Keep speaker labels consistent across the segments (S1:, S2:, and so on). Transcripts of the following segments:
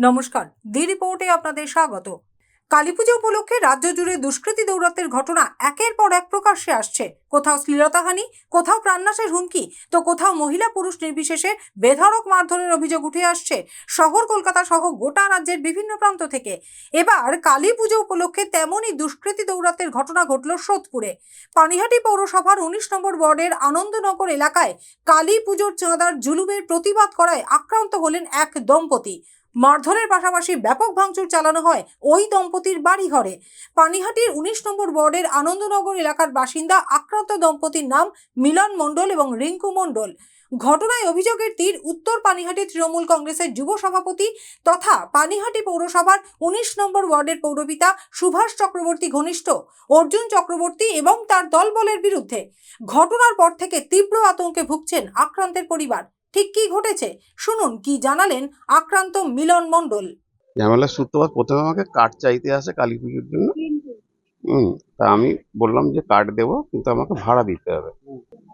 S1: নমস্কার দি রিপোর্টে আপনাদের স্বাগত। কালীপুজো উপলক্ষে রাজ্য জুড়ে দুষ্কৃতী দৌরাত্মের ঘটনা একের পর এক প্রকাশ্যে আসছে। কোথাও শ্লীলতাহানি, কোথাও প্রাণনাশের হুমকি, তো কোথাও মহিলা পুরুষ নির্বিশেষে বেধড়ক মারধরের অভিযোগ উঠে আসছে শহর কলকাতা সহ গোটা রাজ্যের বিভিন্ন প্রান্ত থেকে। এবার কালী পুজো উপলক্ষে তেমনই দুষ্কৃতী দৌরাত্মের ঘটনা ঘটল সোদপুরে। পানিহাটি পৌরসভার উনিশ নম্বর ওয়ার্ডের আনন্দনগর এলাকায় কালী পুজোর চাঁদার জুলুমের প্রতিবাদ করায় আক্রান্ত হলেন এক দম্পতি। মারধরের পাশাপাশি ব্যাপক ভাঙচুর চালানো হয় ওই দম্পতির বাড়িঘরে। পানিহাটির উনিশ নম্বর ওয়ার্ডের আনন্দনগর এলাকার বাসিন্দা আক্রান্ত দম্পতির নাম মিলন মণ্ডল এবং রিঙ্কু মণ্ডল। ঘটনায় অভিযোগের তীর উত্তর পানিহাটি তৃণমূল কংগ্রেসের যুব সভাপতি তথা পানিহাটি পৌরসভার উনিশ নম্বর ওয়ার্ডের পৌরপিতা সুভাষ চক্রবর্তী ঘনিষ্ঠ, অর্জুন চক্রবর্তী এবং তার দলবলের বিরুদ্ধে। ঘটনার পর থেকে তীব্র আতঙ্কে ভুগছেন আক্রান্তের পরিবার। ঠিক কি ঘটেছে? শুনুন কি জানালেন আক্রান্ত মিলন মণ্ডল?
S2: ঝামেলার সূত্রপাত প্রথমে আমাকে কার্ড চাইতে আসে কালী পুজোর জন্য। হুম তা আমি বললাম যে কার্ড দেবো কিন্তু আমাকে ভাড়া দিতে হবে।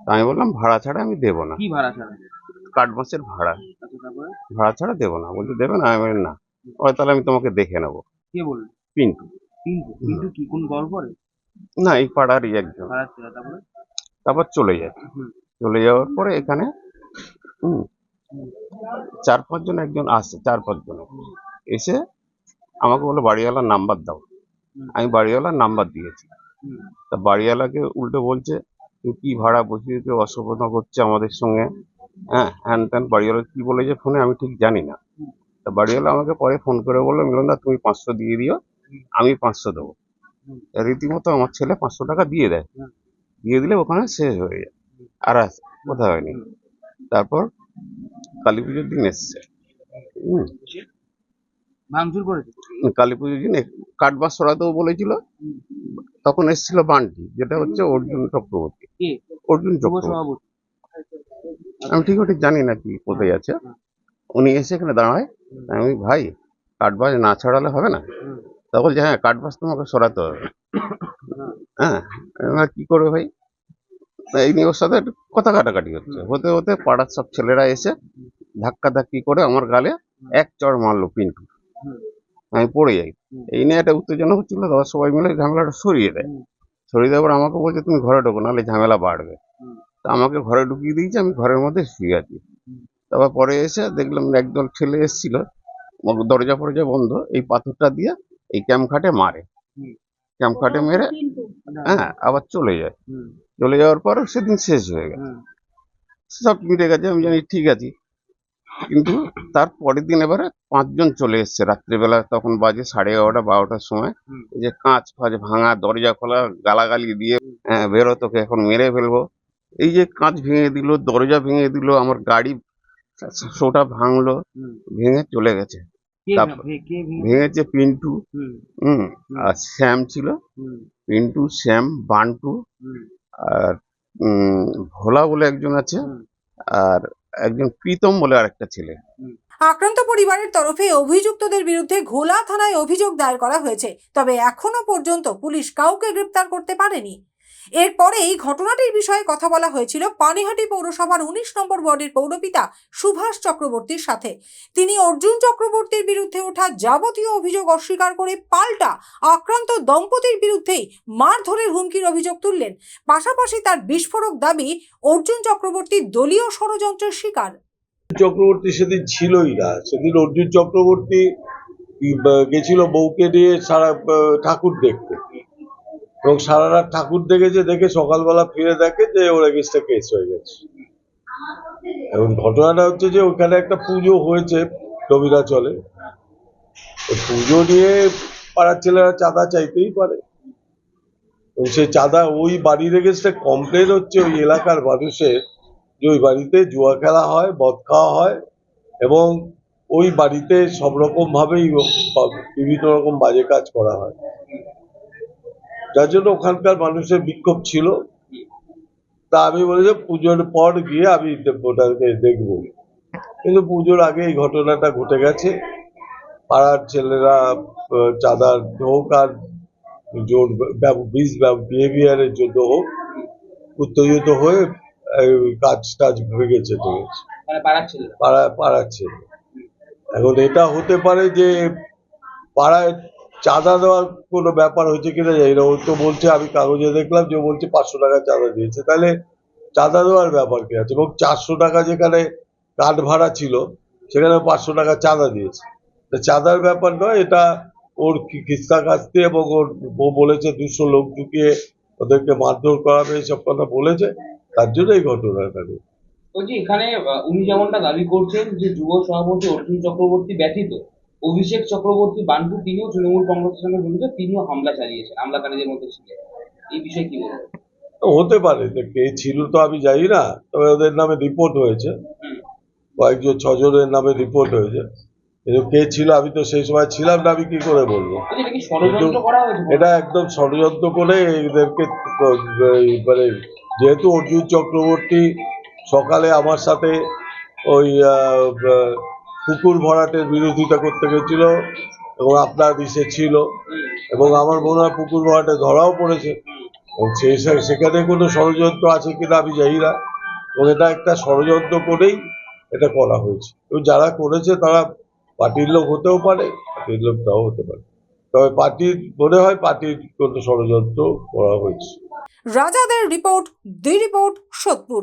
S2: তা আমি বললাম ভাড়া ছাড়া আমি দেবো না।
S3: কি ভাড়া ছাড়া?
S2: কার্ড মাসের ভাড়া। ভাড়া ছাড়া দেবো না। বলছে দেবে না? আমি বলি না। ওই তাহলে আমি তোমাকে দেখে নেব।
S3: কে বলল?
S2: পিন্টু।
S3: কিন্তু কি কোন গল্প
S2: না এই পাড়ারই একজন।
S3: ভাড়া ছাড়া তারপরে?
S2: তারপর চলে যায়। চলে যাওয়ার পরে এখানে হুম। চার পাঁচজন একজন আসছে চার পাঁচজন এসে আমাকে বলে বাড়িওয়ালার নাম্বার দাও। আমি বাড়িওয়ালার নাম্বার দিয়েছি। তা বাড়িওয়ালাকে উল্টো বলছে তুই কি ভাড়া বসিয়ে দিয়ে অসভ্যতা করছে আমাদের সঙ্গে? হ্যাঁ হ্যান ত্যান বাড়িওয়ালা কি বলেছে ফোনে আমি ঠিক জানি না। তা বাড়িওয়ালা আমাকে পরে ফোন করে বলল মিলনদা তুমি পাঁচশো দিয়ে দিও আমি পাঁচশো দেবো। রীতিমতো আমার ছেলে পাঁচশো টাকা দিয়ে দেয়। দিয়ে দিলে ওখানে শেষ হয়ে যায়। আর আসে কথা হয়নি। তারপর কালী পুজোর দিন এসছে। হুম।
S3: ভাঙচুর করেছে
S2: কালী পুজোর দিন কাঠবাস সরাতেও বলেছিল। তখন এসেছিল বান্টি যেটা হচ্ছে অর্জুন চক্রবর্তী। অর্জুন চক্রবর্তী। আমি ঠিক ঠিক জানি না কি কোথায় আছে। উনি এসে এখানে দাঁড়ায়। আমি ভাই কাঠবাস না ছড়ালে হবে না? তখন বলছে হ্যাঁ কাঠবাস তোমাকে সরাতে হবে। হ্যাঁ। কি করবে ভাই? এই নিয়ে ওর সাথে কথা কাটাকাটি হচ্ছে। হতে হতে পাড়ার সব ছেলেরা এসে ধাক্কা ধাক্কি করে আমার গালে এক চড় মারলো পিন্টু। আমি পড়ে যাই। এই নিয়ে একটা উত্তেজনা হচ্ছিল তারপর সবাই মিলে ঝামেলাটা সরিয়ে দেয়। সরিয়ে দেওয়ার পর আমাকে বলছে, তুমি ঘরে ঢোকো, নাহলে ঝামেলা বাড়বে। তা আমাকে ঘরে ঢুকিয়ে দিয়েছে, আমি ঘরের মধ্যে শুয়ে আছি। তারপর পরে এসে দেখলাম একদল ছেলে এসেছিল দরজা ফরজা বন্ধ, এই পাথরটা দিয়ে এই ক্যাম্প খাটে মারে। ক্যাম্প খাটে মেরে হ্যাঁ আবার চলে যায়। চলে যাওয়ার পর সেদিন শেষ হয়ে গেছে। সব মিটে গেছে আমি জানি ঠিক আছে। কিন্তু তার পরের দিন এবারে পাঁচজন চলে এসছে। রাত্রিবেলা তখন বাজে সাড়ে এগারোটা বারোটার সময়। এই যে কাঁচ ফাঁচ ভাঙা দরজা খোলা গালাগালি দিয়ে হ্যাঁ, বেরো তোকে এখন মেরে ফেলব। এই যে কাঁচ ভেঙে দিল দরজা ভেঙে দিল আমার গাড়ি শোটা ভাঙলো ভেঙে চলে গেছে। ভেঙেছে পিন্টু।
S3: হুম,
S2: আর শ্যাম ছিল। পিন্টু শ্যাম বান্টু আর উম, ভোলা বলে একজন আছে আর একজন প্রীতম বলে আরেকটা ছেলে।
S1: আক্রান্ত পরিবারের তরফে অভিযুক্তদের বিরুদ্ধে ঘোলা থানায় অভিযোগ দায়ের করা হয়েছে তবে এখনও পর্যন্ত পুলিশ কাউকে গ্রেপ্তার করতে পারেনি। এরপরে এই ঘটনাটির বিষয়ে কথা বলা হয়েছিল পানিহাটি পৌরসভার উনিশ নম্বর ওয়ার্ডের পৌরপিতা সুভাষ চক্রবর্তীর সাথে। তিনি অর্জুন চক্রবর্তীর বিরুদ্ধে ওঠা যাবতীয় অভিযোগ অস্বীকার করে পাল্টা আক্রান্ত দম্পতির বিরুদ্ধেই মারধরের হুমকির অভিযোগ তুললেন। পাশাপাশি তার বিস্ফোরক দাবি, অর্জুন চক্রবর্তী দলীয় ষড়যন্ত্রের শিকার।
S4: চক্রবর্তী সেদিন ছিলই না। সেদিন অর্জুন চক্রবর্তী গেছিল বউকে নিয়ে সারা ঠাকুর দেখতে। এবং সারা রাত ঠাকুর দেখেছে দেখে সকালবেলা ফিরে দেখে যে ওর এগেস্টে কেস হয়ে গেছে। এবং ঘটনাটা হচ্ছে যে ওখানে একটা পুজো হয়েছে রবিরাচলে ওই পুজো নিয়ে পাড়ার ছেলেরা চাঁদা চাইতেই পারে। এবং সেই চাঁদা ওই বাড়ির এগেস্টে কমপ্লেন হচ্ছে ওই এলাকার মানুষের যে ওই বাড়িতে জুয়া খেলা হয়, মদ খাওয়া হয় এবং ওই বাড়িতে সব রকম ভাবেই বিভিন্ন রকম বাজে কাজ করা হয়। যার জন্য ওখানকার মানুষের বিক্ষোভ ছিল। তা আমি বলেছি পুজোর পর গিয়ে আমি ওটাকে দেখব। কিন্তু পুজোর আগে এই ঘটনাটা ঘটে গেছে। পাড়ার ছেলেরা চাঁদার হোক আর জোর বিষ বিহেভিয়ারের জন্য হোক উত্তেজিত হয়ে কাজ টাজ ভেঙেছে টেঙেছে
S3: মানে
S4: পাড়া পাড়ার ছেলে। এখন এটা হতে পারে যে পাড়ায় চাঁদা দেওয়ার কোনো ব্যাপার হয়েছে কিনা জানি না। ও তো বলছে, আমি কাগজে দেখলাম যে বলছে পাঁচশো টাকা চাঁদা দিয়েছে। তাহলে চাঁদা দেওয়ার ব্যাপার কি আছে? এবং চারশো টাকা যেখানে কাঠ ভাড়া ছিল সেখানে পাঁচশো টাকা চাঁদা দিয়েছে। চাঁদার ব্যাপার নয়, এটা ওর কি- কিস্তা এবং ওর ও বলেছে, দুশো লোক ঢুকিয়ে ওদেরকে মারধর করাবে, এইসব কথা বলেছে। তার জন্য এই ঘটনাটা
S5: এখানে উনি যেমনটা দাবি করছেন যে যুব সভাপতি অর্জুন চক্রবর্তী ব্যতীত অভিষেক চক্রবর্তী বান্টু তিনিও তৃণমূল কংগ্রেসের সঙ্গে জড়িত তিনিও হামলা চালিয়েছেন হামলাকারীদের মধ্যে ছিলেন। এই বিষয়ে কি বলবেন?
S4: হতে পারে যে কে ছিল তো আমি জানি না তবে ওদের নামে রিপোর্ট হয়েছে। কয়েকজন ছজনের নামে রিপোর্ট হয়েছে। কিন্তু কে ছিল আমি তো সেই সময় ছিলাম না আমি কি করে বলব?
S5: এটা হয়েছে?
S4: এটা একদম ষড়যন্ত্র করে এদেরকে মানে যেহেতু অর্জুন চক্রবর্তী সকালে আমার সাথে ওই পুকুর ভরাটের বিরোধিতা করতে গেছিল এবং আপনার ইসে ছিল এবং আমার মনে হয় পুকুর ভরাটে ধরাও পড়েছে। এবং সেই সেখানে কোনো ষড়যন্ত্র আছে কিনা আমি জানি না। এবং এটা একটা ষড়যন্ত্র করেই এটা করা হয়েছে। এবং যারা করেছে তারা পার্টির লোক হতেও পারে, পার্টির লোক নাও হতে পারে। তবে পার্টির, মনে হয় পার্টির কোনো ষড়যন্ত্র করা হয়েছে।
S1: রাজাদের রিপোর্ট, দি রিপোর্ট, সোদপুর।